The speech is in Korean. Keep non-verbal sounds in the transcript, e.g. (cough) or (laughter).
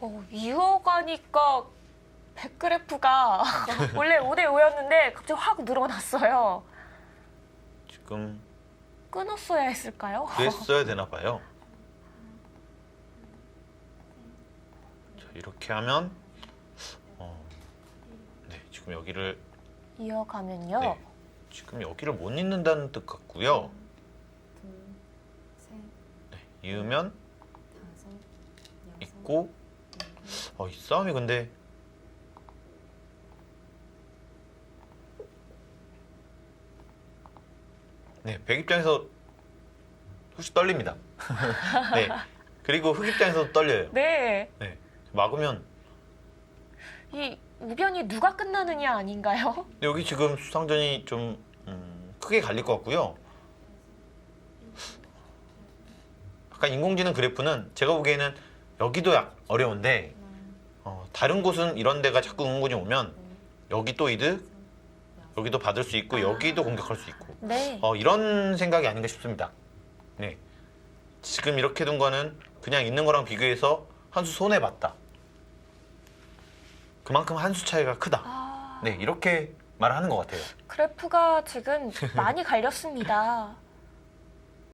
어, 이어가니까 100그래프가 (laughs) 원래 5대 5였는데 갑자기 확 늘어났어요. 지금 끊었어야 했을까요? 그랬어야 (laughs) 되나 봐요. 자, 이렇게 하면 어, 네, 지금 여기를 이어가면요. 네, 지금 여기를 못 잊는다는 뜻 같고요. 둘, 셋, 네, 이으면 다섯, 여섯, 있고 어, 이 싸움이 근데 네, 백 입장에서 혹시 떨립니다. (laughs) 네, 그리고 흑 입장에서도 떨려요. 네. 네, 막으면 이 우변이 누가 끝나느냐 아닌가요? (laughs) 근데 여기 지금 수상전이 좀 음, 크게 갈릴 것 같고요. 아까 인공지능 그래프는 제가 보기에는 여기도 약 어려운데 어, 다른 곳은 이런 데가 자꾸 인공지능 오면 여기 또 이득, 여기도 받을 수 있고 여기도 공격할 수 있고 네. 어, 이런 생각이 아닌가 싶습니다. 네, 지금 이렇게 둔 거는 그냥 있는 거랑 비교해서 한 수 손해 봤다. 그만큼 한 수 차이가 크다. 아, 네, 이렇게 말을 하는 것 같아요. 그래프가 지금 많이 갈렸습니다.